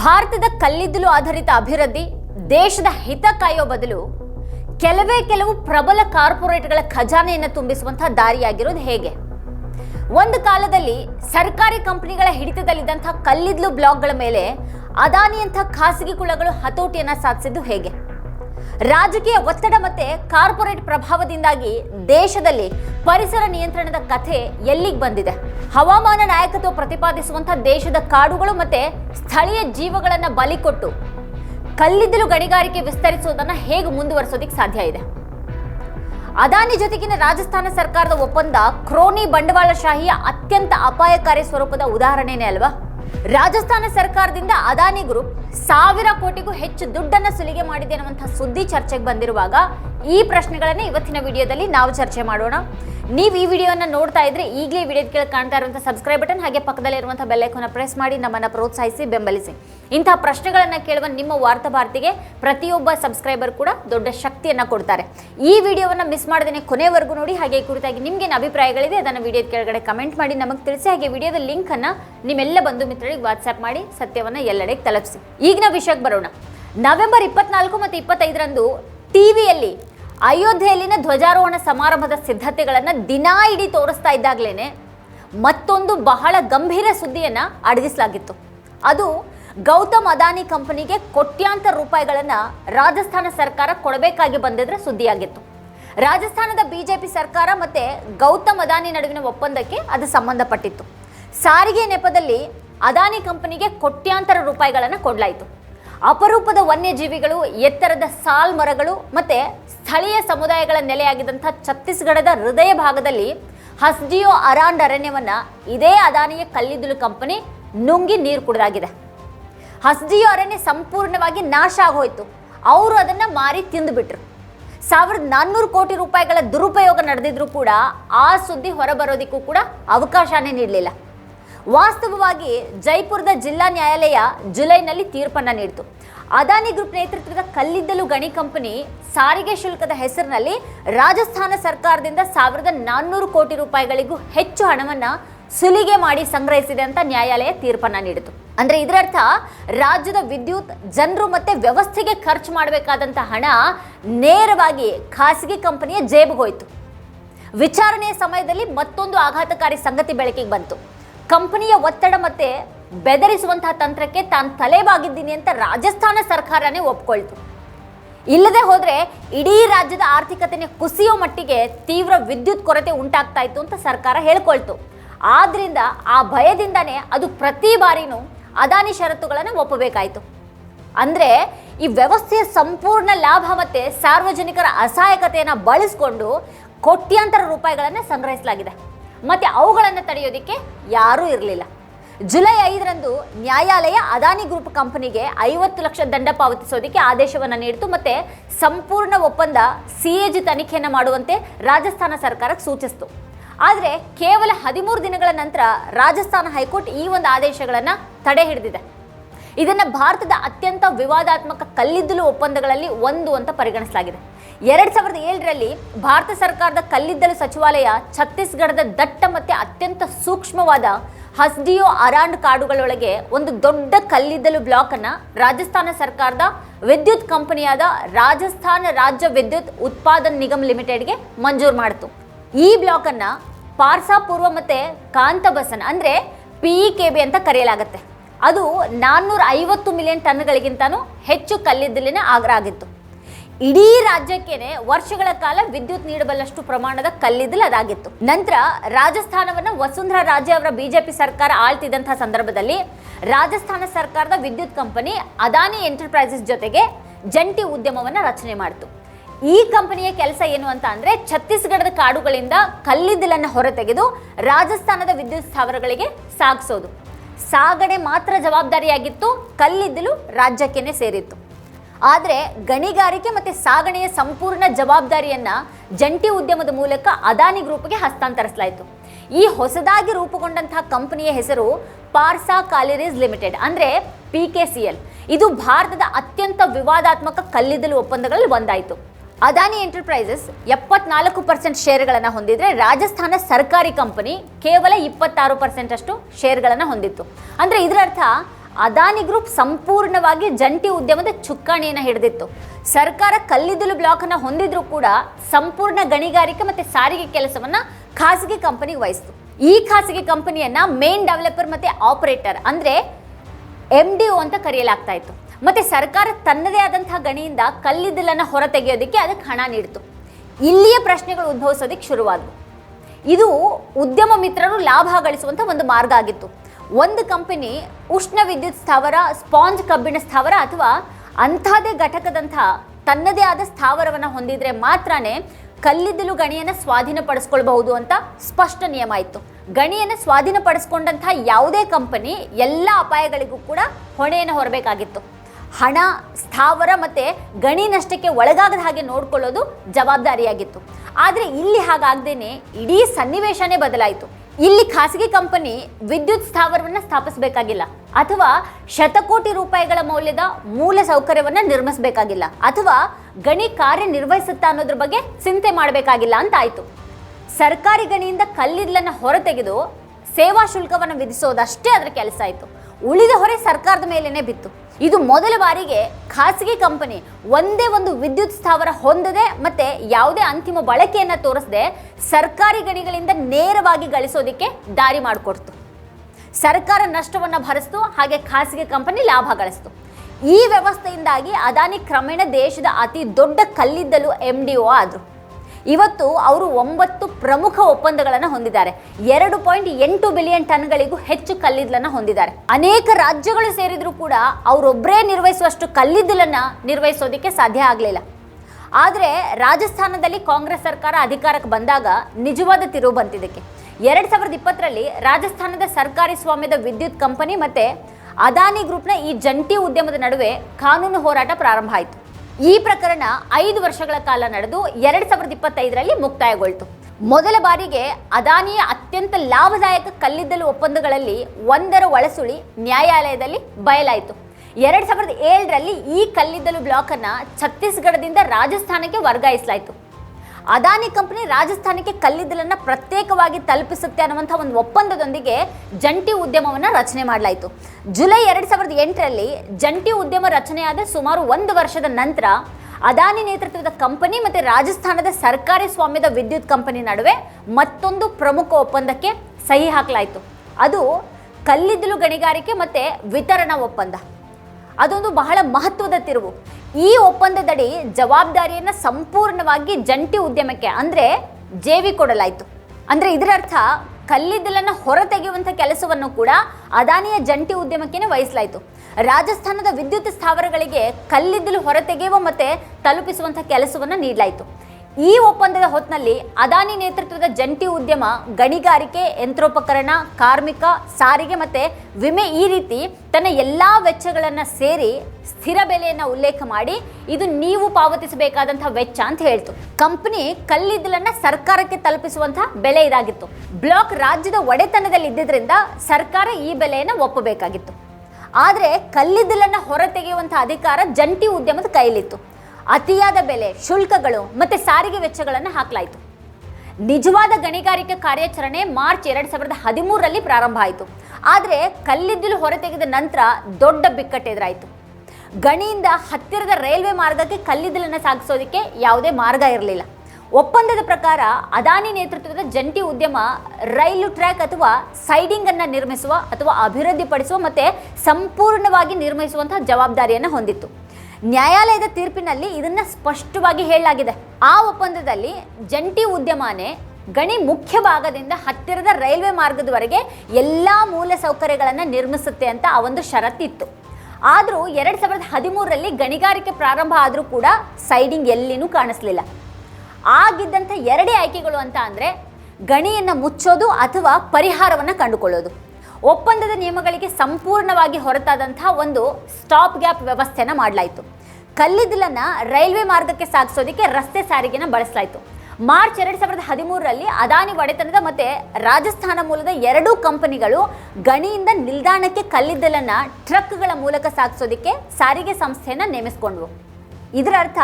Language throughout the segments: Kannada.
ಭಾರತದ ಕಲ್ಲಿದ್ದಲು ಆಧಾರಿತ ಅಭಿವೃದ್ಧಿ, ದೇಶದ ಹಿತ ಕಾಯೋ ಬದಲು ಕೆಲವೇ ಕೆಲವು ಪ್ರಬಲ ಕಾರ್ಪೊರೇಟ್ಗಳ ಖಜಾನೆಯನ್ನು ತುಂಬಿಸುವಂತಹ ದಾರಿಯಾಗಿರೋದು ಹೇಗೆ? ಒಂದು ಕಾಲದಲ್ಲಿ ಸರ್ಕಾರಿ ಕಂಪನಿಗಳ ಹಿಡಿತದಲ್ಲಿದ್ದಂಥ ಕಲ್ಲಿದ್ದಲು ಬ್ಲಾಕ್ಗಳ ಮೇಲೆ ಅದಾನಿಯಂಥ ಖಾಸಗಿ ಕುಳಗಳು ಹತೋಟಿಯನ್ನ ಸಾಧಿಸಿದ್ದು ಹೇಗೆ? ರಾಜಕೀಯ ಒತ್ತಡ ಮತ್ತೆ ಕಾರ್ಪೊರೇಟ್ ಪ್ರಭಾವದಿಂದಾಗಿ ದೇಶದಲ್ಲಿ ಪರಿಸರ ನಿಯಂತ್ರಣದ ಕಥೆ ಎಲ್ಲಿಗೆ ಬಂದಿದೆ? ಹವಾಮಾನ ನಾಯಕತ್ವ ಪ್ರತಿಪಾದಿಸುವಂತಹ ದೇಶದ ಕಾಡುಗಳು ಮತ್ತೆ ಸ್ಥಳೀಯ ಜೀವಗಳನ್ನ ಬಲಿ ಕೊಟ್ಟು ಕಲ್ಲಿದ್ದಲು ಗಣಿಗಾರಿಕೆ ವಿಸ್ತರಿಸುವುದನ್ನು ಹೇಗೆ ಮುಂದುವರಿಸೋದಕ್ಕೆ ಸಾಧ್ಯ ಇದೆ? ಅದಾನಿ ಜೊತೆಗಿನ ರಾಜಸ್ಥಾನ ಸರ್ಕಾರದ ಒಪ್ಪಂದ ಕ್ರೋನಿ ಬಂಡವಾಳಶಾಹಿಯ ಅತ್ಯಂತ ಅಪಾಯಕಾರಿ ಸ್ವರೂಪದ ಉದಾಹರಣೆನೇ ಅಲ್ವಾ? ರಾಜಸ್ಥಾನ ಸರ್ಕಾರದಿಂದ ಅದಾನಿ ಗ್ರೂಪ್ ಸಾವಿರ ಕೋಟಿಗೂ ಹೆಚ್ಚು ದುಡ್ಡನ್ನ ಸುಲಿಗೆ ಮಾಡಿದೆ ಅನ್ನುವಂತಹ ಸುದ್ದಿ ಚರ್ಚೆಗೆ ಬಂದಿರುವಾಗ ಈ ಪ್ರಶ್ನೆಗಳನ್ನ ಇವತ್ತಿನ ವಿಡಿಯೋದಲ್ಲಿ ನಾವು ಚರ್ಚೆ ಮಾಡೋಣ. ನೀವು ಈ ವಿಡಿಯೋನ ನೋಡ್ತಾ ಇದ್ರೆ ಈಗಲೇ ವಿಡಿಯೋದ ಕೆಳಗೆ ಕಾಣ್ತಾ ಇರುವಂತಹ ಸಬ್ಸ್ಕ್ರೈಬ್ ಬಟನ್ ಹಾಗೆ ಪಕ್ಕದಲ್ಲಿರುವಂಥ ಬೆಲ್ ಐಕಾನ್ ಪ್ರೆಸ್ ಮಾಡಿ ನಮ್ಮನ್ನ ಪ್ರೋತ್ಸಾಹಿಸಿ, ಬೆಂಬಲಿಸಿ. ಇಂತಹ ಪ್ರಶ್ನೆಗಳನ್ನ ಕೇಳುವ ನಿಮ್ಮ ವಾರ್ತಾ ಭಾರತಿಗೆ ಪ್ರತಿಯೊಬ್ಬ ಸಬ್ಸ್ಕ್ರೈಬರ್ ಕೂಡ ದೊಡ್ಡ ಶಕ್ತಿಯನ್ನ ಕೊಡ್ತಾರೆ. ಈ ವಿಡಿಯೋವನ್ನ ಮಿಸ್ ಮಾಡದೇ ಕೊನೆವರೆಗೂ ನೋಡಿ, ಹಾಗೆ ಈ ಕುರಿತಾಗಿ ನಿಮ್ಗೇನು ಅಭಿಪ್ರಾಯಗಳಿದೆ ಅದನ್ನು ವಿಡಿಯೋದ ಕೆಳಗಡೆ ಕಮೆಂಟ್ ಮಾಡಿ, ನಮಗೆ ತಿಳಿಸಿ, ಹಾಗೆ ವಿಡಿಯೋದ ಲಿಂಕ್ ಅನ್ನ ನಿಮ್ಮೆಲ್ಲ ಬಂಧು ಮಿತ್ರರಿಗೆ ವಾಟ್ಸ್ಆ್ಯಪ್ ಮಾಡಿ, ಸತ್ಯವನ್ನ ಎಲ್ಲೆಡೆಗೆ ತಲುಪಿಸಿ. ಈಗಿನ ವಿಷಯಕ್ಕೆ ಬರೋಣ. ನವೆಂಬರ್ ಇಪ್ಪತ್ನಾಲ್ಕು ಮತ್ತು ಇಪ್ಪತ್ತೈದರಂದು ಟಿವಿಯಲ್ಲಿ ಅಯೋಧ್ಯೆಯಲ್ಲಿನ ಧ್ವಜಾರೋಹಣ ಸಮಾರಂಭದ ಸಿದ್ಧತೆಗಳನ್ನು ದಿನಾ ಇಡೀ ತೋರಿಸ್ತಾ ಇದ್ದಾಗಲೇ ಮತ್ತೊಂದು ಬಹಳ ಗಂಭೀರ ಸುದ್ದಿಯನ್ನ ಅಡಗಿಸಲಾಗಿತ್ತು. ಅದು ಗೌತಮ್ ಅದಾನಿ ಕಂಪನಿಗೆ ಕೋಟ್ಯಾಂತರ ರೂಪಾಯಿಗಳನ್ನು ರಾಜಸ್ಥಾನ ಸರ್ಕಾರ ಕೊಡಬೇಕಾಗಿ ಬಂದಿದ್ರೆ ಸುದ್ದಿಯಾಗಿತ್ತು. ರಾಜಸ್ಥಾನದ ಬಿಜೆಪಿ ಸರ್ಕಾರ ಮತ್ತೆ ಗೌತಮ್ ಅದಾನಿ ನಡುವಿನ ಒಪ್ಪಂದಕ್ಕೆ ಅದು ಸಂಬಂಧಪಟ್ಟಿತ್ತು. ಸಾರಿಗೆ ನೆಪದಲ್ಲಿ ಅದಾನಿ ಕಂಪನಿಗೆ ಕೋಟ್ಯಾಂತರ ರೂಪಾಯಿಗಳನ್ನು ಕೊಡಲಾಯಿತು. ಅಪರೂಪದ ವನ್ಯಜೀವಿಗಳು, ಎತ್ತರದ ಸಾಲ್ ಮರಗಳು ಮತ್ತೆ ಸ್ಥಳೀಯ ಸಮುದಾಯಗಳ ನೆಲೆಯಾಗಿದ್ದಂಥ ಛತ್ತೀಸ್ಗಢದ ಹೃದಯ ಭಾಗದಲ್ಲಿ ಹಸ್ಡಿಯೋ ಅರಾಂಡ್ ಅರಣ್ಯವನ್ನ ಇದೇ ಅದಾನಿಯ ಕಲ್ಲಿದ್ದಲು ಕಂಪನಿ ನುಂಗಿ ನೀರು ಕುಡಿದಾಗಿದೆ. ಹಸ್ಡಿಯೋ ಅರಣ್ಯ ಸಂಪೂರ್ಣವಾಗಿ ನಾಶ ಆಗೋಯ್ತು. ಅವರು ಅದನ್ನ ಮಾರಿ ತಿಂದುಬಿಟ್ರು. ಸಾವಿರದ ನಾನ್ನೂರು ಕೋಟಿ ರೂಪಾಯಿಗಳ ದುರುಪಯೋಗ ನಡೆದಿದ್ರು ಕೂಡ ಆ ಸುದ್ದಿ ಹೊರಬರೋದಿಕ್ಕೂ ಕೂಡ ಅವಕಾಶನೇ ನೀಡಲಿಲ್ಲ. ವಾಸ್ತವವಾಗಿ ಜೈಪುರದ ಜಿಲ್ಲಾ ನ್ಯಾಯಾಲಯ ಜುಲೈನಲ್ಲಿ ತೀರ್ಪನ್ನ ನೀಡಿತು. ಅದಾನಿ ಗ್ರೂಪ್ ನೇತೃತ್ವದ ಕಲ್ಲಿದ್ದಲು ಗಣಿ ಕಂಪನಿ ಸಾರಿಗೆ ಶುಲ್ಕದ ಹೆಸರಿನಲ್ಲಿ ರಾಜಸ್ಥಾನ ಸರ್ಕಾರದಿಂದ ಸಾವಿರದ ನಾನ್ನೂರು ಕೋಟಿ ರೂಪಾಯಿಗಳಿಗೂ ಹೆಚ್ಚು ಹಣವನ್ನು ಸುಲಿಗೆ ಮಾಡಿ ಸಂಗ್ರಹಿಸಿದೆ ಅಂತ ನ್ಯಾಯಾಲಯ ತೀರ್ಪನ್ನ ನೀಡಿತು. ಅಂದ್ರೆ ಇದರರ್ಥ ರಾಜ್ಯದ ವಿದ್ಯುತ್ ಜನರು ಮತ್ತೆ ವ್ಯವಸ್ಥೆಗೆ ಖರ್ಚು ಮಾಡಬೇಕಾದಂಥ ಹಣ ನೇರವಾಗಿ ಖಾಸಗಿ ಕಂಪನಿಯ ಜೇಬಿಗೆ ಹೋಯಿತು ವಿಚಾರಣೆಯ ಸಮಯದಲ್ಲಿ ಮತ್ತೊಂದು ಆಘಾತಕಾರಿ ಸಂಗತಿ ಬೆಳಕಿಗೆ ಬಂತು. ಕಂಪನಿಯ ಒತ್ತಡ ಮತ್ತೆ ಬೆದರಿಸುವಂತಹ ತಂತ್ರಕ್ಕೆ ತಾನು ತಲೆಬಾಗಿದ್ದೀನಿ ಅಂತ ರಾಜಸ್ಥಾನ ಸರ್ಕಾರನೇ ಒಪ್ಕೊಳ್ತು. ಇಲ್ಲದೆ ಹೋದ್ರೆ ಇಡೀ ರಾಜ್ಯದ ಆರ್ಥಿಕತೆನೇ ಕುಸಿಯೋ ಮಟ್ಟಿಗೆ ತೀವ್ರ ವಿದ್ಯುತ್ ಕೊರತೆ ಉಂಟಾಗ್ತಾ ಇತ್ತು ಅಂತ ಸರ್ಕಾರ ಹೇಳ್ಕೊಳ್ತು. ಆದ್ರಿಂದ ಆ ಭಯದಿಂದನೇ ಅದು ಪ್ರತಿ ಬಾರಿನೂ ಅದಾನಿ ಷರತ್ತುಗಳನ್ನು ಒಪ್ಪಬೇಕಾಯಿತು. ಅಂದ್ರೆ ಈ ವ್ಯವಸ್ಥೆಯ ಸಂಪೂರ್ಣ ಲಾಭ ಮತ್ತೆ ಸಾರ್ವಜನಿಕರ ಅಸಹಾಯಕತೆಯನ್ನು ಬಳಸಿಕೊಂಡು ಕೋಟ್ಯಾಂತರ ರೂಪಾಯಿಗಳನ್ನು ಸಂಗ್ರಹಿಸಲಾಗಿದೆ. ಮತ್ತೆ ಅವುಗಳನ್ನು ತಡೆಯೋದಕ್ಕೆ ಯಾರೂ ಇರಲಿಲ್ಲ. ಜುಲೈ ಐದರಂದು ನ್ಯಾಯಾಲಯ ಅದಾನಿ ಗ್ರೂಪ್ ಕಂಪನಿಗೆ ಐವತ್ತು ಲಕ್ಷ ದಂಡ ಪಾವತಿಸೋದಕ್ಕೆ ಆದೇಶವನ್ನು ನೀಡಿತು. ಮತ್ತು ಸಂಪೂರ್ಣ ಒಪ್ಪಂದ ಸಿ ಎ ಜಿ ತನಿಖೆಯನ್ನು ಮಾಡುವಂತೆ ರಾಜಸ್ಥಾನ ಸರ್ಕಾರಕ್ಕೆ ಸೂಚಿಸಿತು. ಆದರೆ ಕೇವಲ ಹದಿಮೂರು ದಿನಗಳ ನಂತರ ರಾಜಸ್ಥಾನ ಹೈಕೋರ್ಟ್ ಈ ಒಂದು ಆದೇಶಗಳನ್ನು ತಡೆ ಹಿಡಿದಿದೆ. ಇದನ್ನು ಭಾರತದ ಅತ್ಯಂತ ವಿವಾದಾತ್ಮಕ ಕಲ್ಲಿದ್ದಲು ಒಪ್ಪಂದಗಳಲ್ಲಿ ಒಂದು ಅಂತ ಪರಿಗಣಿಸಲಾಗಿದೆ. ಎರಡು ಸಾವಿರದ ಏಳರಲ್ಲಿ ಭಾರತ ಸರ್ಕಾರದ ಕಲ್ಲಿದ್ದಲು ಸಚಿವಾಲಯ ಛತ್ತೀಸ್ಗಢದ ದಟ್ಟ ಮತ್ತು ಅತ್ಯಂತ ಸೂಕ್ಷ್ಮವಾದ ಹಸ್ಡಿಯೋ ಅರಾಂಡ್ ಕಾಡುಗಳೊಳಗೆ ಒಂದು ದೊಡ್ಡ ಕಲ್ಲಿದ್ದಲು ಬ್ಲಾಕನ್ನು ರಾಜಸ್ಥಾನ ಸರ್ಕಾರದ ವಿದ್ಯುತ್ ಕಂಪನಿಯಾದ ರಾಜಸ್ಥಾನ ರಾಜ್ಯ ವಿದ್ಯುತ್ ಉತ್ಪಾದನ್ ನಿಗಮ್ ಲಿಮಿಟೆಡ್ಗೆ ಮಂಜೂರು ಮಾಡಿತು. ಈ ಬ್ಲಾಕನ್ನು ಪಾರ್ಸಾ ಪೂರ್ವ ಮತ್ತು ಕಾಂತಬಸನ್ ಅಂದ್ರೆ ಕೆ ಬಿ ಅಂತ ಕರೆಯಲಾಗುತ್ತೆ. ಅದು ನಾನ್ನೂರ ಐವತ್ತು ಮಿಲಿಯನ್ ಟನ್ಗಳಿಗಿಂತನೂ ಹೆಚ್ಚು ಕಲ್ಲಿದ್ದಲಿನ ಆಗ್ರಹ ಆಗಿತ್ತು ಇಡೀ ರಾಜ್ಯಕ್ಕೇನೆ ವರ್ಷಗಳ ಕಾಲ ವಿದ್ಯುತ್ ನೀಡಬಲ್ಲಷ್ಟು ಪ್ರಮಾಣದ ಕಲ್ಲಿದ್ದಲು ಅದಾಗಿತ್ತು. ನಂತರ ರಾಜಸ್ಥಾನವನ್ನ ವಸುಂಧರಾ ರಾಜೆ ಅವರ ಬಿಜೆಪಿ ಸರ್ಕಾರ ಆಳ್ತಿದ್ದಂತಹ ಸಂದರ್ಭದಲ್ಲಿ ರಾಜಸ್ಥಾನ ಸರ್ಕಾರದ ವಿದ್ಯುತ್ ಕಂಪನಿ ಅದಾನಿ ಎಂಟರ್ಪ್ರೈಸಸ್ ಜೊತೆಗೆ ಜಂಟಿ ಉದ್ಯಮವನ್ನು ರಚನೆ ಮಾಡಿತು. ಈ ಕಂಪನಿಯ ಕೆಲಸ ಏನು ಅಂತ ಅಂದ್ರೆ ಛತ್ತೀಸ್ಗಢದ ಕಾಡುಗಳಿಂದ ಕಲ್ಲಿದ್ದಲನ್ನು ಹೊರತೆಗೆದು ರಾಜಸ್ಥಾನದ ವಿದ್ಯುತ್ ಸ್ಥಾವರಗಳಿಗೆ ಸಾಗಿಸೋದು. ಸಾಗಣೆ ಮಾತ್ರ ಜವಾಬ್ದಾರಿಯಾಗಿತ್ತು, ಕಲ್ಲಿದ್ದಲು ರಾಜ್ಯಕ್ಕೇನೆ ಸೇರಿತ್ತು. ಆದರೆ ಗಣಿಗಾರಿಕೆ ಮತ್ತು ಸಾಗಣೆಯ ಸಂಪೂರ್ಣ ಜವಾಬ್ದಾರಿಯನ್ನು ಜಂಟಿ ಉದ್ಯಮದ ಮೂಲಕ ಅದಾನಿ ಗ್ರೂಪ್ಗೆ ಹಸ್ತಾಂತರಿಸಲಾಯಿತು. ಈ ಹೊಸದಾಗಿ ರೂಪುಗೊಂಡಂತಹ ಕಂಪನಿಯ ಹೆಸರು ಪಾರ್ಸಾ ಕಾಲಿರೀಸ್ ಲಿಮಿಟೆಡ್, ಅಂದರೆ ಪಿ ಕೆ ಸಿ ಎಲ್. ಇದು ಭಾರತದ ಅತ್ಯಂತ ವಿವಾದಾತ್ಮಕ ಕಲ್ಲಿದ್ದಲು ಒಪ್ಪಂದಗಳಲ್ಲಿ ಒಂದಾಯಿತು. ಅದಾನಿ ಎಂಟರ್ಪ್ರೈಸಸ್ ಎಪ್ಪತ್ನಾಲ್ಕು ಪರ್ಸೆಂಟ್ ಶೇರ್ಗಳನ್ನು ಹೊಂದಿದ್ರೆ ರಾಜಸ್ಥಾನ ಸರ್ಕಾರಿ ಕಂಪನಿ ಕೇವಲ ಇಪ್ಪತ್ತಾರು ಪರ್ಸೆಂಟ್ ಅಷ್ಟು ಶೇರ್ಗಳನ್ನು ಹೊಂದಿತ್ತು. ಅಂದರೆ ಇದರರ್ಥ ಅದಾನಿ ಗ್ರೂಪ್ ಸಂಪೂರ್ಣವಾಗಿ ಜಂಟಿ ಉದ್ಯಮದ ಚುಕ್ಕಾಣಿಯನ್ನು ಹಿಡಿದಿತ್ತು. ಸರ್ಕಾರ ಕಲ್ಲಿದ್ದಲು ಬ್ಲಾಕ್ ಅನ್ನು ಹೊಂದಿದ್ರೂ ಕೂಡ ಸಂಪೂರ್ಣ ಗಣಿಗಾರಿಕೆ ಮತ್ತು ಸಾರಿಗೆ ಕೆಲಸವನ್ನ ಖಾಸಗಿ ಕಂಪನಿಗೆ ವಹಿಸಿತು. ಈ ಖಾಸಗಿ ಕಂಪನಿಯನ್ನು ಮೇನ್ ಡೆವಲಪರ್ ಮತ್ತು ಆಪರೇಟರ್ ಅಂದ್ರೆ ಎಂ ಡಿ ಒ ಅಂತ ಕರೆಯಲಾಗ್ತಾ ಇತ್ತು. ಮತ್ತೆ ಸರ್ಕಾರ ತನ್ನದೇ ಆದಂತಹ ಗಣಿಯಿಂದ ಕಲ್ಲಿದ್ದಲನ್ನು ಹೊರ ತೆಗೆಯೋದಕ್ಕೆ ಅದಕ್ಕೆ ಹಣ ನೀಡಿತು. ಇಲ್ಲಿಯೇ ಪ್ರಶ್ನೆಗಳು ಉದ್ಭವಿಸೋದಕ್ಕೆ ಶುರುವಾದವು. ಇದು ಉದ್ಯಮ ಮಿತ್ರರು ಲಾಭ ಗಳಿಸುವಂಥ ಒಂದು ಮಾರ್ಗ ಆಗಿತ್ತು. ಒಂದು ಕಂಪನಿ ಉಷ್ಣ ವಿದ್ಯುತ್ ಸ್ಥಾವರ, ಸ್ಪಾಂಜ್ ಕಬ್ಬಿಣ ಸ್ಥಾವರ ಅಥವಾ ಅಂಥದೇ ಘಟಕದಂಥ ತನ್ನದೇ ಆದ ಸ್ಥಾವರವನ್ನು ಹೊಂದಿದ್ರೆ ಮಾತ್ರನೇ ಕಲ್ಲಿದ್ದಲು ಗಣಿಯನ್ನು ಸ್ವಾಧೀನಪಡಿಸ್ಕೊಳ್ಬಹುದು ಅಂತ ಸ್ಪಷ್ಟ ನಿಯಮ ಇತ್ತು. ಗಣಿಯನ್ನು ಸ್ವಾಧೀನಪಡಿಸ್ಕೊಂಡಂಥ ಯಾವುದೇ ಕಂಪನಿ ಎಲ್ಲ ಅಪಾಯಗಳಿಗೂ ಕೂಡ ಹೊಣೆಯನ್ನು ಹೊರಬೇಕಾಗಿತ್ತು. ಹಣ, ಸ್ಥಾವರ ಮತ್ತು ಗಣಿ ನಷ್ಟಕ್ಕೆ ಒಳಗಾಗದ ಹಾಗೆ ನೋಡ್ಕೊಳ್ಳೋದು ಜವಾಬ್ದಾರಿಯಾಗಿತ್ತು. ಆದರೆ ಇಲ್ಲಿ ಹಾಗಾಗ್ದೇನೆ ಇಡೀ ಸನ್ನಿವೇಶನೇ ಬದಲಾಯಿತು. ಇಲ್ಲಿ ಖಾಸಗಿ ಕಂಪನಿ ವಿದ್ಯುತ್ ಸ್ಥಾವರವನ್ನು ಸ್ಥಾಪಿಸಬೇಕಾಗಿಲ್ಲ. ಅಥವಾ ಶತಕೋಟಿ ರೂಪಾಯಿಗಳ ಮೌಲ್ಯದ ಮೂಲ ಸೌಕರ್ಯವನ್ನು ನಿರ್ಮಿಸಬೇಕಾಗಿಲ್ಲ. ಅಥವಾ ಗಣಿ ಕಾರ್ಯನಿರ್ವಹಿಸುತ್ತಾ ಅನ್ನೋದ್ರ ಬಗ್ಗೆ ಚಿಂತೆ ಮಾಡಬೇಕಾಗಿಲ್ಲ ಅಂತ ಆಯಿತು ಸರ್ಕಾರಿ ಗಣಿಯಿಂದ ಕಲ್ಲಿದ್ದಲನ್ನು ಹೊರತೆಗೆದು ಸೇವಾ ಶುಲ್ಕವನ್ನು ವಿಧಿಸೋದಷ್ಟೇ ಅದರ ಕೆಲಸ ಆಯಿತು. ಉಳಿದ ಹೊರೆ ಸರ್ಕಾರದ ಮೇಲೇ ಬಿತ್ತು. ಇದು ಮೊದಲ ಬಾರಿಗೆ ಖಾಸಗಿ ಕಂಪನಿ ಒಂದೇ ಒಂದು ವಿದ್ಯುತ್ ಸ್ಥಾವರ ಹೊಂದದೆ ಮತ್ತೆ ಯಾವುದೇ ಅಂತಿಮ ಬಳಕೆಯನ್ನು ತೋರಿಸದೆ ಸರ್ಕಾರಿ ಗಣಿಗಳಿಂದ ನೇರವಾಗಿ ಗಳಿಸೋದಕ್ಕೆ ದಾರಿ ಮಾಡಿಕೊಡ್ತು. ಸರ್ಕಾರ ನಷ್ಟವನ್ನು ಭರಿಸ್ತು, ಹಾಗೆ ಖಾಸಗಿ ಕಂಪನಿ ಲಾಭ ಗಳಿಸ್ತು. ಈ ವ್ಯವಸ್ಥೆಯಿಂದಾಗಿ ಅದಾನಿ ಕ್ರಮೇಣ ದೇಶದ ಅತಿ ದೊಡ್ಡ ಕಲ್ಲಿದ್ದಲು ಎಂ ಡಿ ಒ ಆದರು. ಇವತ್ತು ಅವರು ಒಂಬತ್ತು ಪ್ರಮುಖ ಒಪ್ಪಂದಗಳನ್ನು ಹೊಂದಿದ್ದಾರೆ. ಎರಡು ಪಾಯಿಂಟ್ ಎಂಟು ಬಿಲಿಯನ್ ಟನ್ಗಳಿಗೂ ಹೆಚ್ಚು ಕಲ್ಲಿದ್ದಲನ್ನು ಹೊಂದಿದ್ದಾರೆ. ಅನೇಕ ರಾಜ್ಯಗಳು ಸೇರಿದರೂ ಕೂಡ ಅವರೊಬ್ಬರೇ ನಿರ್ವಹಿಸುವಷ್ಟು ಕಲ್ಲಿದ್ದಲನ್ನು ನಿರ್ವಹಿಸೋದಕ್ಕೆ ಸಾಧ್ಯ ಆಗಲಿಲ್ಲ. ಆದರೆ ರಾಜಸ್ಥಾನದಲ್ಲಿ ಕಾಂಗ್ರೆಸ್ ಸರ್ಕಾರ ಅಧಿಕಾರಕ್ಕೆ ಬಂದಾಗ ನಿಜವಾದ ತಿರುವು ಬಂತಿದ್ದಕ್ಕೆ ಎರಡು ಸಾವಿರದ ಇಪ್ಪತ್ತರಲ್ಲಿ ರಾಜಸ್ಥಾನದ ಸರ್ಕಾರಿ ಸ್ವಾಮ್ಯದ ವಿದ್ಯುತ್ ಕಂಪನಿ ಮತ್ತೆ ಅದಾನಿ ಗ್ರೂಪ್ನ ಈ ಜಂಟಿ ಉದ್ಯಮದ ನಡುವೆ ಕಾನೂನು ಹೋರಾಟ ಪ್ರಾರಂಭ ಆಯಿತು. ಈ ಪ್ರಕರಣ ಐದು ವರ್ಷಗಳ ಕಾಲ ನಡೆದು ಎರಡ್ ಸಾವಿರದ ಇಪ್ಪತ್ತೈದರಲ್ಲಿ ಮುಕ್ತಾಯಗೊಳ್ತು. ಮೊದಲ ಬಾರಿಗೆ ಅದಾನಿಯ ಅತ್ಯಂತ ಲಾಭದಾಯಕ ಕಲ್ಲಿದ್ದಲು ಒಪ್ಪಂದಗಳಲ್ಲಿ ಒಂದರ ಒಳಸುಳಿ ನ್ಯಾಯಾಲಯದಲ್ಲಿ ಬಯಲಾಯಿತು. ಎರಡ್ ಸಾವಿರದ ಏಳರಲ್ಲಿ ಈ ಕಲ್ಲಿದ್ದಲು ಬ್ಲಾಕ್ ಅನ್ನ ಛತ್ತೀಸ್ಗಢದಿಂದ ರಾಜಸ್ಥಾನಕ್ಕೆ ವರ್ಗಾಯಿಸಲಾಯಿತು. ಅದಾನಿ ಕಂಪನಿ ರಾಜಸ್ಥಾನಕ್ಕೆ ಕಲ್ಲಿದ್ದಲನ್ನು ಪ್ರತ್ಯೇಕವಾಗಿ ತಲುಪಿಸುತ್ತೆ ಅನ್ನುವಂಥ ಒಂದು ಒಪ್ಪಂದದೊಂದಿಗೆ ಜಂಟಿ ಉದ್ಯಮವನ್ನು ರಚನೆ ಮಾಡಲಾಯಿತು. ಜುಲೈ ಎರಡು ಸಾವಿರದ ಎಂಟರಲ್ಲಿ ಜಂಟಿ ಉದ್ಯಮ ರಚನೆಯಾದ ಸುಮಾರು ಒಂದು ವರ್ಷದ ನಂತರ ಅದಾನಿ ನೇತೃತ್ವದ ಕಂಪನಿ ಮತ್ತು ರಾಜಸ್ಥಾನದ ಸರ್ಕಾರಿ ಸ್ವಾಮ್ಯದ ವಿದ್ಯುತ್ ಕಂಪನಿ ನಡುವೆ ಮತ್ತೊಂದು ಪ್ರಮುಖ ಒಪ್ಪಂದಕ್ಕೆ ಸಹಿ ಹಾಕಲಾಯಿತು. ಅದು ಕಲ್ಲಿದ್ದಲು ಗಣಿಗಾರಿಕೆ ಮತ್ತು ವಿತರಣಾ ಒಪ್ಪಂದ. ಅದೊಂದು ಬಹಳ ಮಹತ್ವದ ತಿರುವು. ಈ ಒಪ್ಪಂದದಡಿ ಜವಾಬ್ದಾರಿಯನ್ನು ಸಂಪೂರ್ಣವಾಗಿ ಜಂಟಿ ಉದ್ಯಮಕ್ಕೆ ಅಂದರೆ ಜೇವಿ ಕೊಡಲಾಯಿತು. ಅಂದರೆ ಇದರ ಅರ್ಥ ಕಲ್ಲಿದ್ದಲನ್ನು ಹೊರತೆಗೆಯುವಂಥ ಕೆಲಸವನ್ನು ಕೂಡ ಅದಾನಿಯ ಜಂಟಿ ಉದ್ಯಮಕ್ಕೆ ವಹಿಸಲಾಯಿತು. ರಾಜಸ್ಥಾನದ ವಿದ್ಯುತ್ ಸ್ಥಾವರಗಳಿಗೆ ಕಲ್ಲಿದ್ದಲು ಹೊರತೆಗೆಯುವ ಮತ್ತು ತಲುಪಿಸುವಂಥ ಕೆಲಸವನ್ನು ನೀಡಲಾಯಿತು. ಈ ಒಪ್ಪಂದದ ಹೊತ್ತಿನಲ್ಲಿ ಅದಾನಿ ನೇತೃತ್ವದ ಜಂಟಿ ಉದ್ಯಮ, ಗಣಿಗಾರಿಕೆ, ಯಂತ್ರೋಪಕರಣ, ಕಾರ್ಮಿಕ, ಸಾರಿಗೆ ಮತ್ತೆ ವಿಮೆ ಈ ರೀತಿ ತನ್ನ ಎಲ್ಲ ವೆಚ್ಚಗಳನ್ನು ಸೇರಿ ಸ್ಥಿರ ಬೆಲೆಯನ್ನು ಉಲ್ಲೇಖ ಮಾಡಿ ಇದು ನೀವು ಪಾವತಿಸಬೇಕಾದಂತಹ ವೆಚ್ಚ ಅಂತ ಹೇಳ್ತು. ಕಂಪನಿ ಕಲ್ಲಿದ್ದಲನ್ನ ಸರ್ಕಾರಕ್ಕೆ ತಲುಪಿಸುವಂತಹ ಬೆಲೆ ಇದಾಗಿತ್ತು. ಬ್ಲಾಕ್ ರಾಜ್ಯದ ಒಡೆತನದಲ್ಲಿ ಇದ್ದಿದ್ರಿಂದ ಸರ್ಕಾರ ಈ ಬೆಲೆಯನ್ನು ಒಪ್ಪಬೇಕಾಗಿತ್ತು. ಆದರೆ ಕಲ್ಲಿದ್ದಲನ್ನ ಹೊರತೆಗೆಯುವಂತಹ ಅಧಿಕಾರ ಜಂಟಿ ಉದ್ಯಮದ ಕೈಲಿತ್ತು ಅತಿಯಾದ ಬೆಲೆ, ಶುಲ್ಕಗಳು ಮತ್ತು ಸಾರಿಗೆ ವೆಚ್ಚಗಳನ್ನು ಹಾಕಲಾಯಿತು. ನಿಜವಾದ ಗಣಿಗಾರಿಕೆ ಕಾರ್ಯಾಚರಣೆ ಮಾರ್ಚ್ ಎರಡು ಸಾವಿರದ ಹದಿಮೂರರಲ್ಲಿ ಪ್ರಾರಂಭ ಆಯಿತು. ಆದರೆ ಕಲ್ಲಿದ್ದಲು ಹೊರತೆಗೆದ ನಂತರ ದೊಡ್ಡ ಬಿಕ್ಕಟ್ಟು ಎದುರಾಯಿತು. ಗಣಿಯಿಂದ ಹತ್ತಿರದ ರೈಲ್ವೆ ಮಾರ್ಗಕ್ಕೆ ಕಲ್ಲಿದ್ದಲನ್ನು ಸಾಗಿಸೋದಕ್ಕೆ ಯಾವುದೇ ಮಾರ್ಗ ಇರಲಿಲ್ಲ. ಒಪ್ಪಂದದ ಪ್ರಕಾರ ಅದಾನಿ ನೇತೃತ್ವದ ಜಂಟಿ ಉದ್ಯಮ ರೈಲು ಟ್ರ್ಯಾಕ್ ಅಥವಾ ಸೈಡಿಂಗ್ ಅನ್ನು ನಿರ್ಮಿಸುವ ಅಥವಾ ಅಭಿವೃದ್ಧಿಪಡಿಸುವ ಮತ್ತು ಸಂಪೂರ್ಣವಾಗಿ ನಿರ್ಮಿಸುವಂತಹ ಜವಾಬ್ದಾರಿಯನ್ನು ಹೊಂದಿತ್ತು. ನ್ಯಾಯಾಲಯದ ತೀರ್ಪಿನಲ್ಲಿ ಇದನ್ನ ಸ್ಪಷ್ಟವಾಗಿ ಹೇಳಲಾಗಿದೆ. ಆ ಒಪ್ಪಂದದಲ್ಲಿ ಜಂಟಿ ಉದ್ಯಮಾನೆ ಗಣಿ ಮುಖ್ಯ ಭಾಗದಿಂದ ಹತ್ತಿರದ ರೈಲ್ವೆ ಮಾರ್ಗದವರೆಗೆ ಎಲ್ಲ ಮೂಲ ಸೌಕರ್ಯಗಳನ್ನು ನಿರ್ಮಿಸುತ್ತೆ ಅಂತ ಆ ಒಂದು ಷರತ್ತಿತ್ತು. ಆದರೂ ಎರಡು ಸಾವಿರದ ಹದಿಮೂರರಲ್ಲಿ ಗಣಿಗಾರಿಕೆ ಪ್ರಾರಂಭ ಆದರೂ ಕೂಡ ಸೈಡಿಂಗ್ ಎಲ್ಲಿನೂ ಕಾಣಿಸ್ಲಿಲ್ಲ. ಆಗಿದ್ದಂಥ ಎರಡೇ ಆಯ್ಕೆಗಳು ಅಂತ ಅಂದರೆ ಗಣಿಯನ್ನು ಮುಚ್ಚೋದು ಅಥವಾ ಪರಿಹಾರವನ್ನು ಕಂಡುಕೊಳ್ಳೋದು. ಒಪ್ಪಂದದ ನಿಯಮಗಳಿಗೆ ಸಂಪೂರ್ಣವಾಗಿ ಹೊರತಾದಂತಹ ಒಂದು ಸ್ಟಾಪ್ ಗ್ಯಾಪ್ ವ್ಯವಸ್ಥೆನ ಮಾಡಲಾಯಿತು. ಕಲ್ಲಿದ್ದಲನ್ನ ರೈಲ್ವೆ ಮಾರ್ಗಕ್ಕೆ ಸಾಗಿಸೋದಕ್ಕೆ ರಸ್ತೆ ಸಾರಿಗೆನ ಬಳಸಲಾಯಿತು. ಮಾರ್ಚ್ ಎರಡು ಸಾವಿರದ ಹದಿಮೂರರಲ್ಲಿ ಅದಾನಿ ಒಡೆತನದ ಮತ್ತೆ ರಾಜಸ್ಥಾನ ಮೂಲದ ಎರಡೂ ಕಂಪನಿಗಳು ಗಣಿಯಿಂದ ನಿಲ್ದಾಣಕ್ಕೆ ಕಲ್ಲಿದ್ದಲನ್ನು ಟ್ರಕ್ಗಳ ಮೂಲಕ ಸಾಗಿಸೋದಕ್ಕೆ ಸಾರಿಗೆ ಸಂಸ್ಥೆಯನ್ನು ನೇಮಿಸಿಕೊಂಡ್ವು ಇದರ ಅರ್ಥ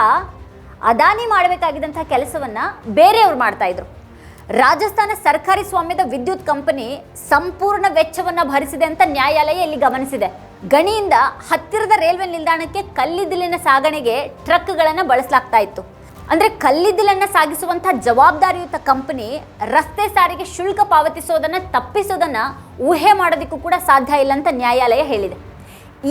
ಅದಾನಿ ಮಾಡಬೇಕಾಗಿದ್ದಂಥ ಕೆಲಸವನ್ನ ಬೇರೆಯವರು ಮಾಡ್ತಾ ಇದ್ರು. ರಾಜಸ್ಥಾನ ಸರ್ಕಾರಿ ಸ್ವಾಮ್ಯದ ವಿದ್ಯುತ್ ಕಂಪನಿ ಸಂಪೂರ್ಣ ವೆಚ್ಚವನ್ನು ಭರಿಸಿದೆ ಅಂತ ನ್ಯಾಯಾಲಯ ಇಲ್ಲಿ ಗಮನಿಸಿದೆ. ಗಣಿಯಿಂದ ಹತ್ತಿರದ ರೈಲ್ವೆ ನಿಲ್ದಾಣಕ್ಕೆ ಕಲ್ಲಿದ್ದಲಿನ ಸಾಗಣೆಗೆ ಟ್ರಕ್ಗಳನ್ನು ಬಳಸಲಾಗ್ತಾ ಇತ್ತು. ಅಂದ್ರೆ ಕಲ್ಲಿದ್ದಲನ್ನು ಸಾಗಿಸುವಂತಹ ಜವಾಬ್ದಾರಿಯುತ ಕಂಪನಿ ರಸ್ತೆ ಸಾರಿಗೆ ಶುಲ್ಕ ಪಾವತಿಸೋದನ್ನ ತಪ್ಪಿಸೋದನ್ನ ಊಹೆ ಮಾಡೋದಕ್ಕೂ ಕೂಡ ಸಾಧ್ಯ ಇಲ್ಲ ಅಂತ ನ್ಯಾಯಾಲಯ ಹೇಳಿದೆ.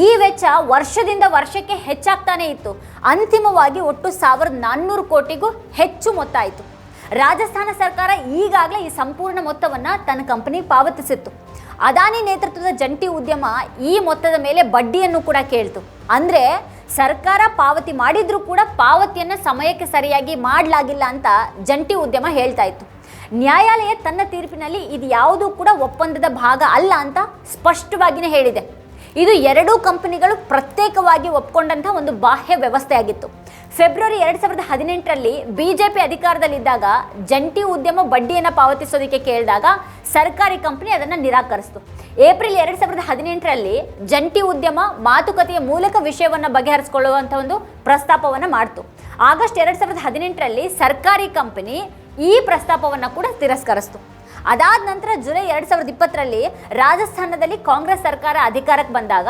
ಈ ವೆಚ್ಚ ವರ್ಷದಿಂದ ವರ್ಷಕ್ಕೆ ಹೆಚ್ಚಾಗ್ತಾನೆ ಇತ್ತು. ಅಂತಿಮವಾಗಿ ಒಟ್ಟು ಸಾವಿರದ ನಾನ್ನೂರು ಕೋಟಿಗೂ ಹೆಚ್ಚು ಮೊತ್ತ ಆಯಿತು. ರಾಜಸ್ಥಾನ ಸರ್ಕಾರ ಈಗಾಗಲೇ ಈ ಸಂಪೂರ್ಣ ಮೊತ್ತವನ್ನು ತನ್ನ ಕಂಪನಿ ಪಾವತಿಸಿತ್ತು. ಅದಾನಿ ನೇತೃತ್ವದ ಜಂಟಿ ಉದ್ಯಮ ಈ ಮೊತ್ತದ ಮೇಲೆ ಬಡ್ಡಿಯನ್ನು ಕೂಡ ಕೇಳ್ತು. ಅಂದರೆ ಸರ್ಕಾರ ಪಾವತಿ ಮಾಡಿದರೂ ಕೂಡ ಪಾವತಿಯನ್ನು ಸಮಯಕ್ಕೆ ಸರಿಯಾಗಿ ಮಾಡಲಾಗಿಲ್ಲ ಅಂತ ಜಂಟಿ ಉದ್ಯಮ ಹೇಳ್ತಾ ಇತ್ತು. ನ್ಯಾಯಾಲಯ ತನ್ನ ತೀರ್ಪಿನಲ್ಲಿ ಇದು ಯಾವುದೂ ಕೂಡ ಒಪ್ಪಂದದ ಭಾಗ ಅಲ್ಲ ಅಂತ ಸ್ಪಷ್ಟವಾಗಿಯೇ ಹೇಳಿದೆ. ಇದು ಎರಡೂ ಕಂಪನಿಗಳು ಪ್ರತ್ಯೇಕವಾಗಿ ಒಪ್ಕೊಂಡಂಥ ಒಂದು ಬಾಹ್ಯ ವ್ಯವಸ್ಥೆ ಆಗಿತ್ತು ಫೆಬ್ರವರಿ ಎರಡು ಸಾವಿರದ ಹದಿನೆಂಟರಲ್ಲಿ ಬಿಜೆಪಿ ಅಧಿಕಾರದಲ್ಲಿದ್ದಾಗ ಜಂಟಿ ಉದ್ಯಮ ಬಡ್ಡಿಯನ್ನು ಪಾವತಿಸೋದಕ್ಕೆ ಕೇಳಿದಾಗ ಸರ್ಕಾರಿ ಕಂಪನಿ ಅದನ್ನು ನಿರಾಕರಿಸಿತು. ಏಪ್ರಿಲ್ ಎರಡು ಸಾವಿರದ ಹದಿನೆಂಟರಲ್ಲಿ ಜಂಟಿ ಉದ್ಯಮ ಮಾತುಕತೆಯ ಮೂಲಕ ವಿಷಯವನ್ನು ಬಗೆಹರಿಸಿಕೊಳ್ಳುವಂಥ ಒಂದು ಪ್ರಸ್ತಾಪವನ್ನು ಮಾಡ್ತು. ಆಗಸ್ಟ್ ಎರಡು ಸಾವಿರದ ಹದಿನೆಂಟರಲ್ಲಿ ಸರ್ಕಾರಿ ಕಂಪನಿ ಈ ಪ್ರಸ್ತಾಪವನ್ನು ಕೂಡ ತಿರಸ್ಕರಿಸಿತು. ಅದಾದ ನಂತರ ಜುಲೈ ಎರಡು ಸಾವಿರದ ಇಪ್ಪತ್ತರಲ್ಲಿ ರಾಜಸ್ಥಾನದಲ್ಲಿ ಕಾಂಗ್ರೆಸ್ ಸರ್ಕಾರ ಅಧಿಕಾರಕ್ಕೆ ಬಂದಾಗ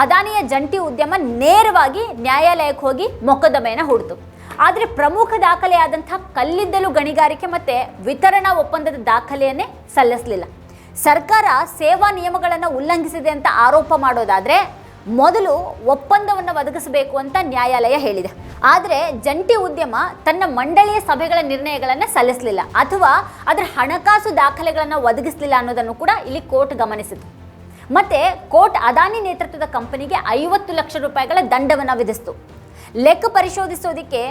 ಅದಾನಿಯ ಜಂಟಿ ಉದ್ಯಮ ನೇರವಾಗಿ ನ್ಯಾಯಾಲಯಕ್ಕೆ ಹೋಗಿ ಮೊಕದ್ದಮೆಯನ್ನು ಹೂಡಿತು. ಆದರೆ ಪ್ರಮುಖ ದಾಖಲೆಯಾದಂಥ ಕಲ್ಲಿದ್ದಲು ಗಣಿಗಾರಿಕೆ ಮತ್ತು ವಿತರಣಾ ಒಪ್ಪಂದದ ದಾಖಲೆಯನ್ನೇ ಸಲ್ಲಿಸಲಿಲ್ಲ. ಸರ್ಕಾರ ಸೇವಾ ನಿಯಮಗಳನ್ನು ಉಲ್ಲಂಘಿಸಿದೆ ಅಂತ ಆರೋಪ ಮಾಡೋದಾದರೆ ಮೊದಲು ಒಪ್ಪಂದವನ್ನು ಒದಗಿಸಬೇಕು ಅಂತ ನ್ಯಾಯಾಲಯ ಹೇಳಿದೆ. ಆದರೆ ಜಂಟಿ ಉದ್ಯಮ ತನ್ನ ಮಂಡಳಿಯ ಸಭೆಗಳ ನಿರ್ಣಯಗಳನ್ನು ಸಲ್ಲಿಸಲಿಲ್ಲ. ಅಥವಾ ಅದರ ಹಣಕಾಸು ದಾಖಲೆಗಳನ್ನು ಒದಗಿಸಲಿಲ್ಲ ಅನ್ನೋದನ್ನು ಕೂಡ ಇಲ್ಲಿ ಕೋರ್ಟ್ ಗಮನಿಸಿತು ಮತ್ತೆ ಕೋರ್ಟ್ ಅದಾನಿ ನೇತೃತ್ವದ ಕಂಪನಿಗೆ ಐವತ್ತು ಲಕ್ಷ ರೂಪಾಯಿಗಳ ದಂಡವನ್ನು ವಿಧಿಸಿತು. ಲೆಕ್ಕ ಪರಿಶೋಧಿಸೋದಕ್ಕೆ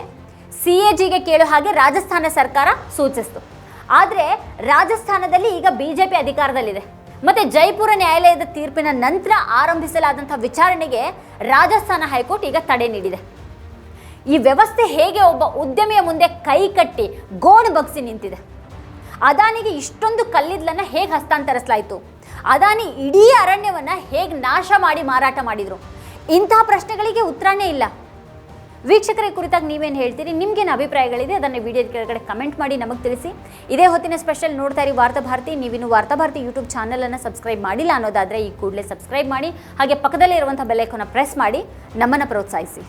ಸಿ ಎ ಜಿಗೆ ಕೇಳೋ ಹಾಗೆ ರಾಜಸ್ಥಾನ ಸರ್ಕಾರ ಸೂಚಿಸ್ತು. ಆದರೆ ರಾಜಸ್ಥಾನದಲ್ಲಿ ಈಗ ಬಿ ಜೆ ಪಿ ಅಧಿಕಾರದಲ್ಲಿದೆ. ಮತ್ತು ಜೈಪುರ ನ್ಯಾಯಾಲಯದ ತೀರ್ಪಿನ ನಂತರ ಆರಂಭಿಸಲಾದಂಥ ವಿಚಾರಣೆಗೆ ರಾಜಸ್ಥಾನ ಹೈಕೋರ್ಟ್ ಈಗ ತಡೆ ನೀಡಿದೆ. ಈ ವ್ಯವಸ್ಥೆ ಹೇಗೆ ಒಬ್ಬ ಉದ್ಯಮಿಯ ಮುಂದೆ ಕೈ ಕಟ್ಟಿ ಗೋಣು ಬಗ್ಸಿ ನಿಂತಿದೆ. ಅದಾನಿಗೆ ಇಷ್ಟೊಂದು ಕಲ್ಲಿದ್ದಲನ್ನ ಹೇಗೆ ಹಸ್ತಾಂತರಿಸಲಾಯಿತು? ಅದಾನಿ ಇಡೀ ಅರಣ್ಯವನ್ನ ಹೇಗೆ ನಾಶ ಮಾಡಿ ಮಾರಾಟ ಮಾಡಿದ್ರು? ಇಂತಹ ಪ್ರಶ್ನೆಗಳಿಗೆ ಉತ್ತರನೇ ಇಲ್ಲ. ವೀಕ್ಷಕರ ಕುರಿತಾಗಿ ನೀವೇನು ಹೇಳ್ತೀರಿ? ನಿಮ್ಗೇನು ಅಭಿಪ್ರಾಯಗಳಿದೆ? ಅದನ್ನು ವಿಡಿಯೋದ ಕೆಳಗಡೆ ಕಮೆಂಟ್ ಮಾಡಿ ನಮಗೆ ತಿಳಿಸಿ. ಇದೇ ಹೊತ್ತಿನ ಸ್ಪೆಷಲ್ ನೋಡ್ತಾ ಇರಿ ವಾರ್ತಾ ಭಾರತಿ. ನೀವಿನ್ನು ವಾರ್ತಾ ಭಾರತಿ ಯೂಟ್ಯೂಬ್ ಚಾನಲನ್ನು ಸಬ್ಸ್ಕ್ರೈಬ್ ಮಾಡಿಲ್ಲ ಅನ್ನೋದಾದರೆ ಈ ಕೂಡಲೇ ಸಬ್ಸ್ಕ್ರೈಬ್ ಮಾಡಿ, ಹಾಗೆ ಪಕ್ಕದಲ್ಲೇ ಇರುವಂಥ ಬೆಲ್ಲೈಕನ್ನ ಪ್ರೆಸ್ ಮಾಡಿ ನಮ್ಮನ್ನು ಪ್ರೋತ್ಸಾಹಿಸಿ.